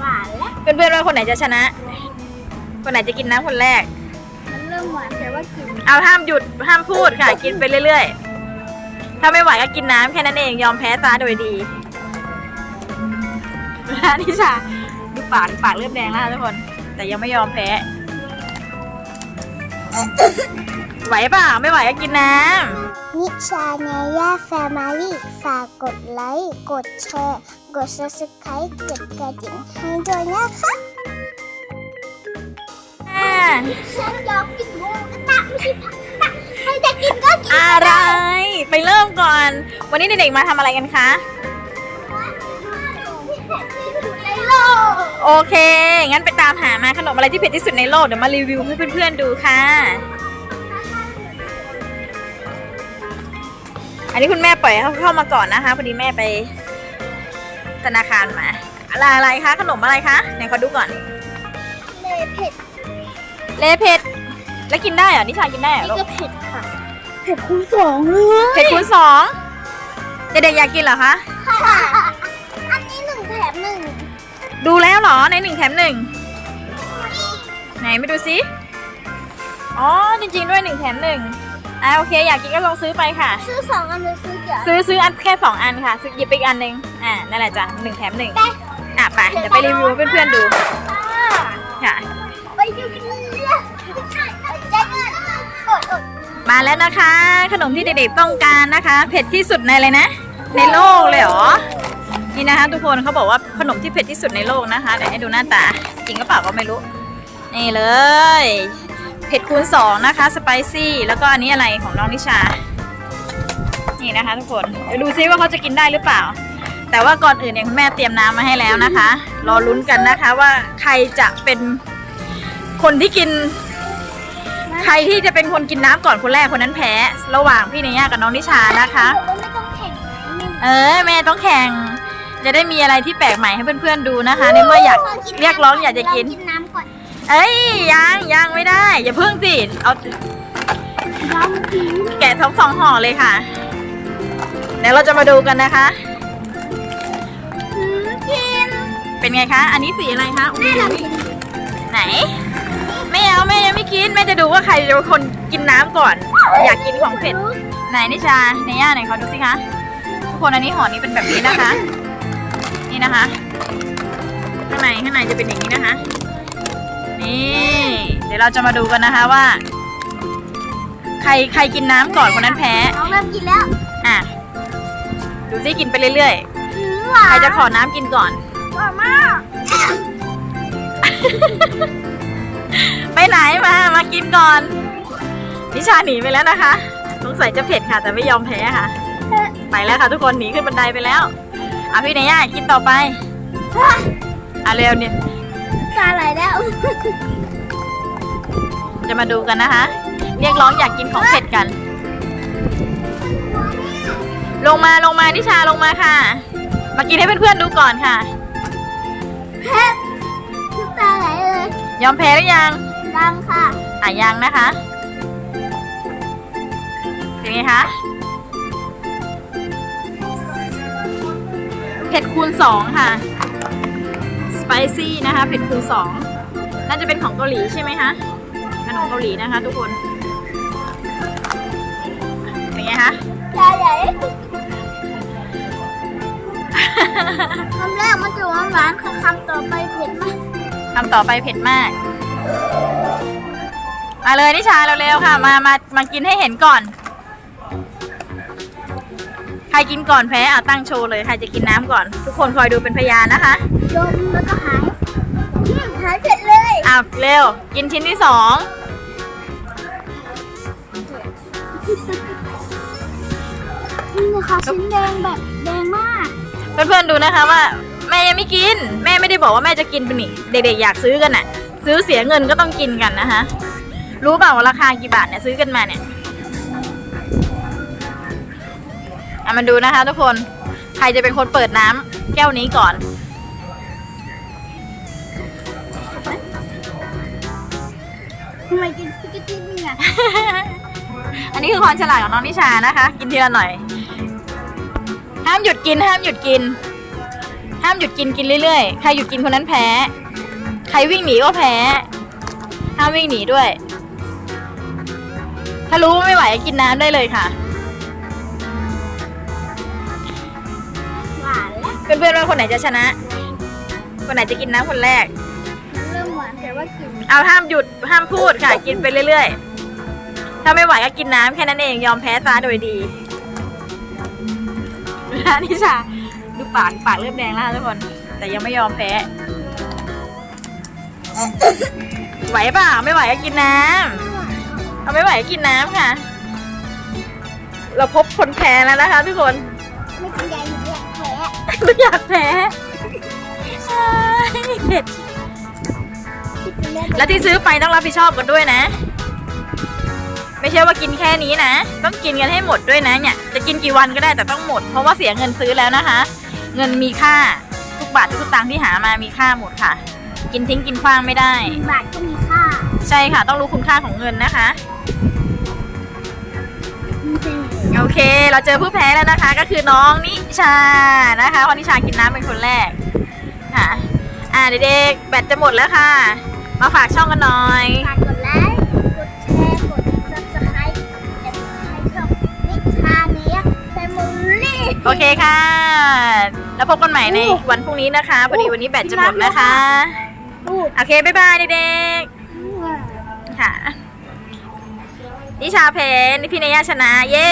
หวานแล้วเพื่อนๆว่าคนไหนจะชนะ คนไหนจะกินน้ำคนแรก มันเริ่มหวานแต่ว่ากินเอาห้ามหยุดห้ามพูดค่ะ กินไปเรื่อยๆ ถ้าไม่ไหวก็กินน้ำแค่นั้นเองยอมแพ้ตาโดยดีนะนิชาดูปากปากเริ่มแดงแล้วนะทุกคน แต่ยังไม่ยอมแพ้ ไหวเปล่าไม่ไหวก็กินน้ นิชาเนย่าแฟมิลี่ฝากกดไลค์ กดแชร์ กด subscribe กดกระดิ่งให้ด้วยนะคะำอ่าฉันอยากกินหมูกระทะไม่ใช่ผักกระทะใครจะกินก็กินอะไร ไปเริ่มก่อน วันนี้เด็กๆมาทำอะไรกันคะ ในโลกโอเค งั้นไปตามหามาขนมอะไรที่เผ็ดที่สุดในโลก เดี๋ยวมารีวิวให้เพื่อนๆดูค่ะ อันนี้คุณแม่ปล่อยให้เขาเข้ามาก่อนนะคะ พอดีแม่ไปธนาคารมา อะไรอะไรคะขนมอะไรคะไหนขอดูก่อน เลยเผ็ดเลเผ็ดแล้วกินได้เหรอนิชากินได้เหรอนี่ลูกก็เผ็ดค่ะ เผ็ดคูณสองเลยเผ็ดคูณสองเด็กๆอยากกินเหรอคะ ค่ะ อันนี้หนึ่งแถมหนึ่งดูแล้วเหรอในหนึ่งแถมหนึ่งไหนไม่ดูซิอ๋อจริงๆด้วยหนึ่งแถมหนึ่ง อ่าโอเค อยากกินก็ลองซื้อไปค่ะ ซื้อสองอันหรือซื้อเดียวซื้อซื้ออันแค่สองอันค่ะซื้อหยิบไปอีกอันหนึ่งอ่านั่นแหละจ้ะหนึ่งแถมหนึ่งได้อะไปเดี๋ยวไปรีวิวให้เพื่อนๆดูค่ะ ไปดูกันเลยใจเงินกดกดมาแล้วนะคะ ขนมที่เด็กๆต้องการนะคะ เผ็ดที่สุดในเลยนะ ในโลกเลยเหรอนี่นะคะ ทุกคนเขาบอกว่าขนมที่เผ็ดที่สุดในโลกนะคะเดี๋ยวให้ดูหน้าตาจริงก็เปล่าก็ไม่รู้นี่เลย เผ็ดคูณสองนะคะสไปซี่แล้วก็อันนี้อะไรของน้องนิชา นี่นะคะทุกคนเดี๋ยวดูซิว่าเขาจะกินได้หรือเปล่า แต่ว่าก่อนอื่นเนี่ยคุณแม่เตรียมน้ำมาให้แล้วนะคะ รอลุ้นกันนะคะว่าใครจะเป็นคนที่กิน ใครที่จะเป็นคนกินน้ำก่อนคนแรกคนนั้นแพ้ ระหว่างพี่เนย่ากับน้องนิชานะคะบอกว่าไม่ต้องแข่งนะเออแม่ต้องแข่งจะได้มีอะไรที่แปลกใหม่ให้เพื่อนๆดูนะคะ ในเมื่ออยากเรียกร้องอยากจะกินกินน้ำก่อน เอ้ยยังยังไม่ได้ อย่าเพิ่งสิเอาน้ำกินแกะทั้งสองห่อเลยค่ะเดี๋ยวเราจะมาดูกันนะคะ กินเป็นไงคะ อันนี้สีอะไรคะอุ๊ยแม่เรากินไหนไม่เอาแม่ยังไม่กินแม่จะดูว่าใครจะเป็นคนกินน้ำก่อน อยากกินของเผ็ดไหนนิชาเนย่าไหนขอดูสิคะทุกคนอันนี้ห่อนี้เป็นแบบนี้นะคะ นี่นะคะ ข้างในข้างในจะเป็นอย่างนี้นะคะ นี่เดี๋ยวเราจะมาดูกันนะคะว่า ใครใครกินน้ำก่อนคนนั้นแพ้ น้องเริ่มกินแล้วอะ ดูซิกินไปเรื่อยหืมหวาๆ นใครจะขอน้ำกินก่อน หวานมากไปไหนมามากินก่อน นิชาหนีไปแล้วนะคะสงสัยจะเผ็ดค่ะ แต่ไม่ยอมแพ้ค่ะ ไปแล้วค่ะทุกคนหนีขึ้นบันไดไปแล้วอะพี่เนย่ากินต่อไปอะเร็วเนี่ย ตาไหลแล้ว จะมาดูกันนะคะ เรียกร้องอยากกินของเผ็ดกัน ลงมาลงมานิชาลงมาค่ะ มากินให้เพื่อนๆดูก่อนค่ะเผ็ดน้ำตาไหลเลย ยอมแพ้หรือยังดังค่ะ อะยังนะคะเป็นไงคะเผ็ดคูณสองค่ะ สไปซี่นะคะเผ็ดคูณสองน่าจะเป็นของเกาหลีใช่ไหมคะขนมเกาหลีนะคะ ทุกคนเป็นไงคะตาไหลคำแรกมันจะหวานหวานๆค่ะคำต่อไปเผ็ดมากคำต่อไปเผ็ดมากมาเลยนิชาเร็วๆค่ะ มามามากินให้เห็นก่อน ใครกินก่อนแพ้อะตั้งโชว์เลยใครจะกินน้ำก่อน ทุกคนคอยดูเป็นพยานนะคะดมแล้วก็หายอืมหายเผ็ดเลยอ้าวเร็ว กินชิ้นที่สองนี่นะคะชิ้นแดงแบบแดงมากเพื่อนๆดูนะคะว่า แม่ยังไม่กิน แม่ไม่ได้บอกว่าแม่จะกินไปนี่เด็กๆอยากซื้อกันน่ะ ซื้อเสียเงินก็ต้องกินกันนะคะ รู้เปล่าว่าราคากี่บาทเนี่ยซื้อกันมาเนี่ยะมาดูนะคะทุกคน ใครจะเป็นคนเปิดน้ำแก้วนี้ก่อน ทำไมกินสปิกเกตตี้นี่ไงอันนี้คือความฉลาดของน้องนิชานะคะ กินทีละหน่อย ห้ามหยุดกิน ห้ามหยุดกิน ห้ามหยุดกินกินเรื่อยๆ ใครหยุดกินคนนั้นแพ้ ใครวิ่งหนีก็แพ้ ห้ามวิ่งหนีด้วย ถ้ารู้ว่าไม่ไหวกินน้ำได้เลยค่ะ เพื่อนๆว่าคนไหนจะชนะ คนไหนจะกินน้ำคนแรก เริ่มหวานแต่ว่ากินเอาห้ามหยุดห้ามพูดค่ะ กินไปเรื่อยๆ ถ้าไม่ไหวก็กินน้ำแค่นั้นเองยอมแพ้ซะโดยดีนะนิชาดูปากปากเริ่มแดงแล้วค่ะทุกคน แต่ยังไม่ยอมแพ้ ไหวเปล่าไม่ไหวก็กินน้ำเอาไม่ไหวก็กินน้ำค่ะ เราพบคนแพ้แล้วนะคะ ทุกคน ไม่กินยาหนูอยา กแพ้ไม่อยากแพ้อ้ายเผ็ดกินได้แล้วที่ซื้อไปต้องรับผิดชอบกันด้วยนะ ไม่ใช่ว่ากินแค่นี้นะ ต้องกินกันให้หมดด้วยนะเนี่ย จะกินกี่วันก็ได้แต่ต้องหมด เพราะว่าเสียเงินซื้อแล้วนะคะ เงินมีค่าทุกบาททุกสตางค์ที่หามามีค่าหมดค่ะ กินทิ้งกินขว้างไม่ได้ บาทก็มีค่า ใช่ค่ะ ต้องรู้คุณค่าของเงินนะคะ โอเค เราเจอผู้แพ้แล้วนะคะ ก็คือน้องนิชานะคะเพราะนิชากินน้ำเป็นคนแรกค่ะอ่าเด็กๆแบตจะหมดแล้วค่ะ มาฝากช่องกันหน่อยฝากกดไลค์ กดแชร์ กด subscribe และให้ช่องนิชาเนียแฟมิลี่โอเคค่ะ แล้วพบกันใหม่ในวันพรุ่งนี้นะคะ พอดีวันนี้แบตจะหมดนะคะพูดโอเค บ๊ายบายเด็กๆค่ะ นิชาเพนพี่เนย่าชนะ เย้